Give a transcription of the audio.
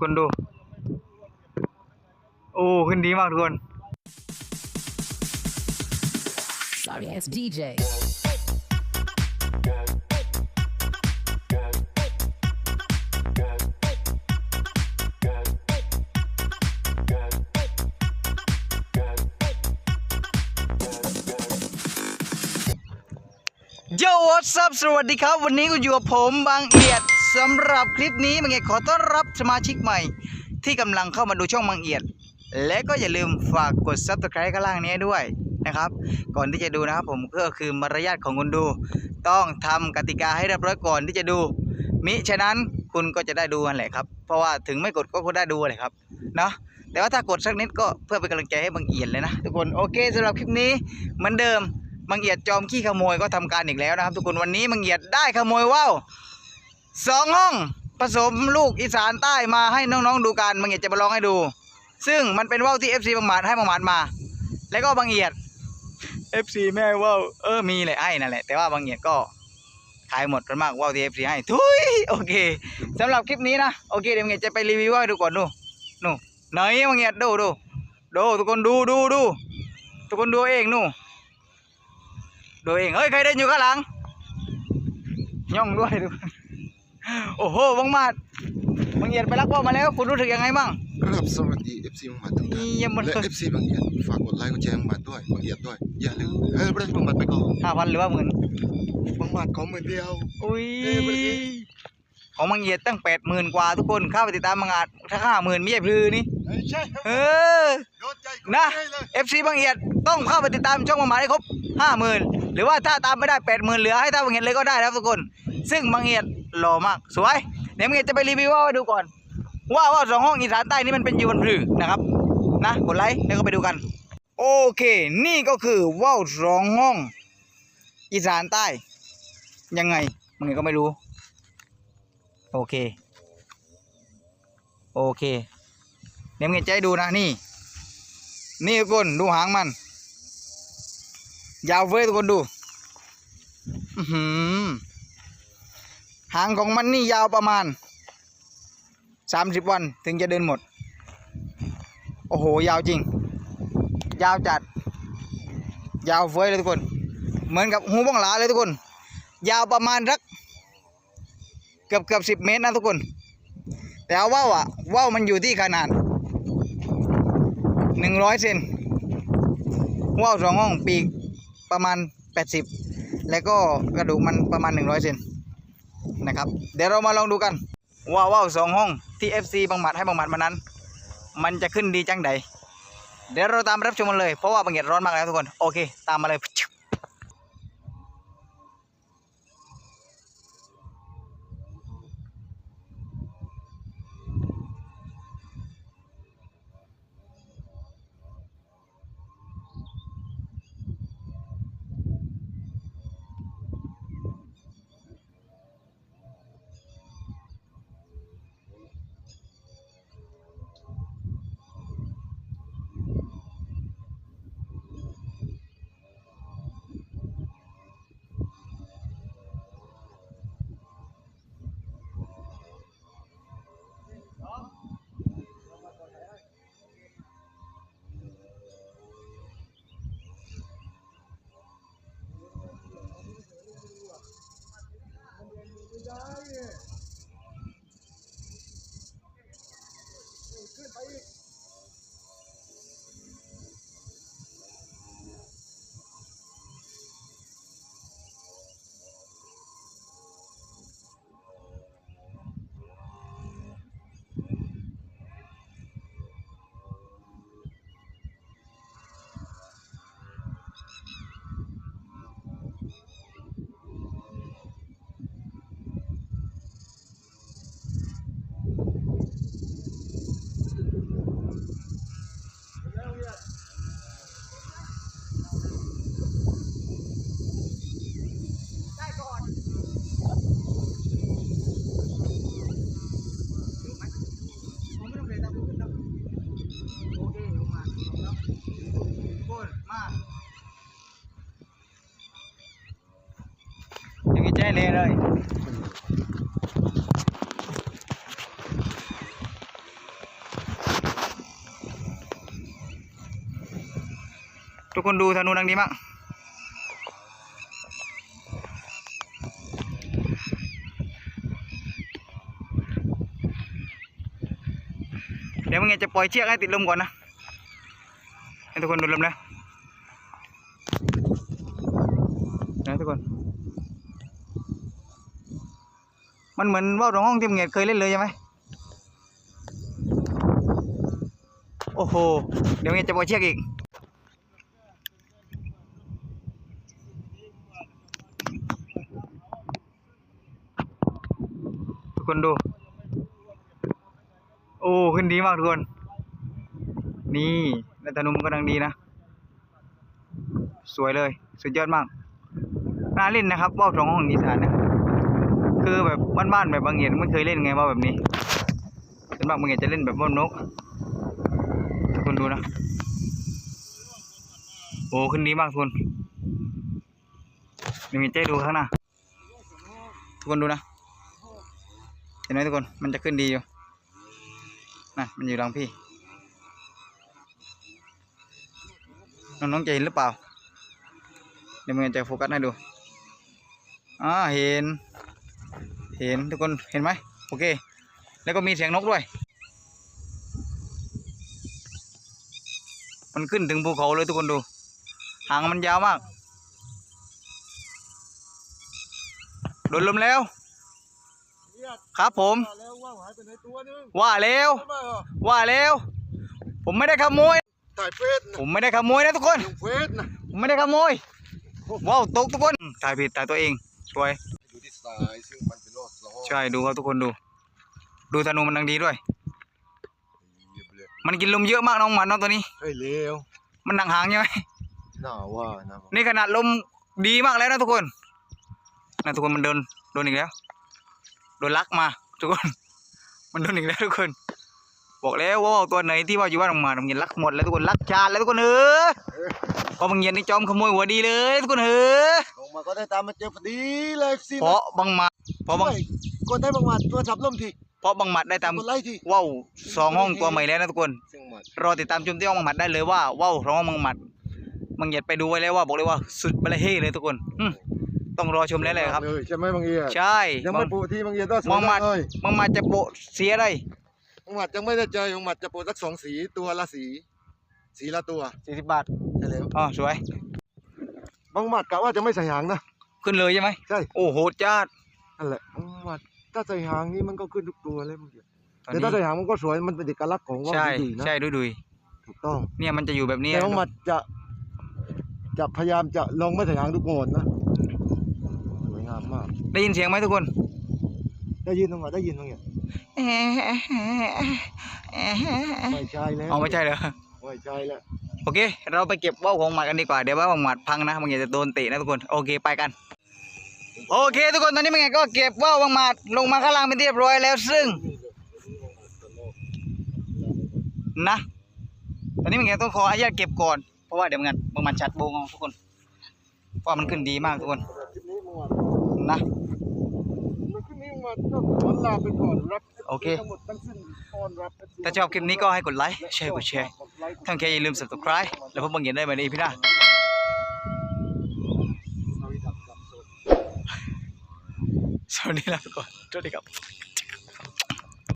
คนดู โอ้ ขึ้นดีมากทุกคน Sorry ass DJ. โยวัสซับสวัสดีครับ วันนี้ก็อยู่กับผมบางเอียด สำหรับคลิปนี้บางเอียดขอต้อนรับสมาชิกใหม่ ที่กำลังเข้ามาดูช่องบางเอียด และก็อย่าลืมฝากกด subscribe ข้างล่างนี้ด้วยนะครับ ก่อนที่จะดูนะครับผมก็คือมารยาทของคนดู ต้องทำกติกาให้เรียบร้อยก่อนที่จะดู มิฉะนั้นคุณก็จะได้ดูกันแหละครับ เพราะว่าถึงไม่กดก็คุณได้ดูแหละครับเนาะแต่ว่าถ้ากดสักนิดก็เพื่อเป็นกำลังใจให้บางเอียดเลยนะทุกคนโอเคสำหรับคลิปนี้เหมือนเดิมบางเอียดจอมขี้ขโมยก็ทำการอีกแล้วนะครับ ทุกคนวันนี้บางเอียดได้ขโมยว่าว สองห้องผสมลูกอีสานใต้มาให้น้องๆดูกันบางเอียดจะมาลองให้ดู ซึ่งมันเป็นว่าวที่ FC บางหมาดให้บางหมาดมา แล้วก็บางเอียด FC แม่ให้ว่าวเออมีเลยไอ้นั่นแหละแต่ว่าบางเอียดก็ขายหมดกันมากว่าวที่ FC ให้ทุยโอเคสำหรับคลิปนี้นะโอเคเดี๋ยวบางเอียดจะไปรีวิวว่าวดูก่อนดูนู่ไหนบางเอียดดูดูดูทุกคนดูดูดูทุกคนดูเองนู่ดูเองเฮ้ยใครเดินอยู่ข้างหลังย่องด้วยดู โอ้โหบังมาดบังเอียดไปรักว่าวมาแล้ว คุณรู้สึกยังไงบ้างครับสวัสดี FC บางหมัดทุกท่านเยี่ยมมากและ FC บางเอียดฝากกดไลค์กดแชร์บางหมัดด้วยบางเอียดด้วย อย่าลืมเฮ้ยประเด็นบางหมัดไปก่อนห้าพันหรือว่าหมื่นบางหมัดขอหมื่นเดียวอุ้ยเอ้ยเมื่อกี้ของบังเอียดตั้งแปดหมื่นกว่าทุกคนเข้าไปติดตามบังอาจถ้าห้าหมื่นไม่ใช่พลือนี่เฮ้ยใช่เออโดนใจกูนะให้เลย FC บางเอียดต้องเข้าไปติดตามช่องบังหมาให้ครบห้าหมื่นหรือว่าถ้าตามไม่ได้แปดหมื่นเหลือให้ตามบังเอียดเลยก็ได้นะครับทุกคน ซึ่งบังเอียดหล่อมากสวยเดี๋ยวบังเอียดจะไปรีวิวว่าวดูก่อน ว่าว่าวสองห้องอีสานใต้นี่มันเป็นยูนพลือนะครับนะกดไลค์แล้วก็ไปดูกัน โอเค นี่ก็คือว่าวสองห้อง อีสานใต้ ยังไงมึงก็ไม่รู้ โอเค โอเคเดี๋ยวมึงจะให้ดูนะนี่ นี่ทุกคนดูหางมัน ยาวเว้ยทุกคนดู อื้อหือ หางของมันนี่ยาวประมาณสามสิบวันถึงจะเดินหมด โอ้โห ยาวจริง ยาวจัด ยาวเฟ้ยเลยทุกคน เหมือนกับหูบ้องหลาเลยทุกคน ยาวประมาณสัก เกือบเกือบสิบเมตรนะทุกคน แต่ว่าวอะว่าวมันอยู่ที่ขนาดหนึ่งร้อยเซนว่าวสองห้องปีกประมาณแปดสิบแล้วก็กระดูกมันประมาณหนึ่งร้อยเซน นะครับ เดี๋ยวเรามาลองดูกันว่าว่าวสองห้องที่ FC บังหมัดให้บังหมัดมานั้น มันจะขึ้นดีจังใดเดี๋ยวเราตามรับชมมันเลยเพราะว่าบังเหตร้อนมากแล้วทุกคน โอเค ตามมาเลย đen đây ทุกคนดูธนูดังนี้มั้งเดี๋ยวมึงจะปล่อยเชือกให้ติดลมก่อนนะ ให้ทุกคนดูลมนะนะทุกคน มันเหมือนว่าวตรงห้องที่มึงเคยเล่นเลยใช่ไหมโอ้โห เดี๋ยวมึงจะปล่อยเชือกอีก ทุกคนดู โอ้ขึ้นดีมากทุกคน นี่แล้วธนูมันก็ดังดีนะ สวยเลย สุดยอดมาก น่าเล่นนะครับว่าวสองห้องอีสานนะคื คือแบบบ้านๆแบบบางเหียนไม่เคยเล่นไงว่าแบบนี้ส่วนมากบางเหียนจะเล่นแบบว่าวนกทุกคนดูนะโอ้ขึ้นดีมากทุกคนเดี๋ยวมีเจ๊ดูข้างหน้าทุกคนดูนะเห็นไหมทุกคนมันจะขึ้นดีอยู่นะมันอยู่หลังพี่น้องๆจะเห็นหรือเปล่า เดี๋ยวมันจะโฟกัสให้ดู อ่า เห็น เห็นทุกคนเห็นไหมโอเค แล้วก็มีเสียงนกด้วย มันขึ้นถึงภูเขาเลยทุกคนดู หางมันยาวมาก โดนลมแล้ว ครับผมแล้วว่าหายไปไหนตัวนึงว่าแล้วทำไมอะว่าแล้ว ผมไม่ได้ขโมยถ่ายเฟซนะผมไม่ได้ขโมยนะทุกคนลงเฟซนะผมไม่ได้ขโมย ว้าวตกทุกคน ถ่ายผิดถ่ายตัวเองสวยดูที่สายซึ่งมัน ใช่ดูครับทุกคนดู ดูธนูมันดังดีด้วยเยียบเลยมันกินลมเยอะมากน้องหมันน้องตัวนี้ เฮ้ยเลวมันดังหางใช่ไหมน่าว่านะนี่ขนาดลมดีมากแล้วนะทุกคนนะทุกคนมันโดนโดนอีกแล้ว โดนลักมา ทุกคน มันโดนอีกแล้วทุกคน บอกแล้วว่าตัวไหนที่ว่าอยู่บ้านออกมามันลักหมดแล้วทุกคนลักชาติแล้วทุกคนเออเพราะบางเย็นนี่จอมขโมยหัวดีเลยทุกคนเออลงมาก็ได้ตามมาเจอพอดีเลยสิเพราะบางหมาเพ ราะบางกดได้บางหมัดตัวจับล่มทีเพราะบางหมัดได้ตามกดไล่ทีว่าวสองห้องตัวใหม่แล้วนะทุกคน ซึ่งหมัดรอติดตามชมที่ห้องบางหมัดได้เลยว่าว่าวสองห้องบางหมัดบางเหยียดไปดูไว้แล้วว่าบอกเลยว่าสุดบลเฮ่เลยทุกคนอืมต้องรอชมแล้วเลยครับ เลยใช่ไหมบางเอียใช่ยังบาไม่งปูที่บางเอียต้องสวยบางหมัดเลยบางหมัดจะโปะเสียอะไรบางหมัดยังไม่ได้เจอบางหมัดจะปูสักสองสีตัวละสี สีละตัวสี่สิบบาทใช่แล้วอ๋อสวย บางหมัดกะว่าจะไม่ใส่หางนะ ขึ้นเลยใช่ไหมใช่ โอ้โหจ้าด นั่นแหละบางหมัดถ้าใส่หางนี่มันก็ขึ้นทุกตัวเลยบางเอียตอนแต่นี้ถ้าใส่หางมันก็สวยมันเป็นเอกลักษณ์ของว่าวใช่ดีๆนะใช่ดูดูถูกต้อง เนี่ยมันจะอยู่แบบนี้แต่บางหมัดจะจะพยายามจะลองไม่ใส่หางทุกโงนนะสวยงามมากได้ยินเสียงไหมทุกคนได้ยินตรงไหนได้ยินตรงเนี้ยไม่ใช่แล้วเอาไม่ใช่เหรอไม่ใช่แล้ว โอเค เราไปเก็บว่าวของหมัดกันดีกว่าเดี๋ยวว่าวของหมัดพังนะบางอย่างจะโดนเตะนะทุกคนโอเคไปกัน โอเค ทุกคนตอนนี้บางอย่างก็เก็บว่าวของหมัดลงมาข้างล่างเป็นที่เรียบร้อยแล้วซึ่ง นะ ตอนนี้บางอย่างต้องขออนุญาตเก็บก่อนเพราะว่าเดี๋ยวมันบางหมัดชัดโบงเอาทุกคนเพราะมันขึ้นดีมากทุกคนนะโอเค ถ้าชอบคลิปนี้ก็ให้กดไลค์แชร์กดแชร์ทั้งแค่อย่าลืม subscribe แล้วพบกันอย่ได้ใหม่ในอีพีหน้า สวัสดีแล้วทุ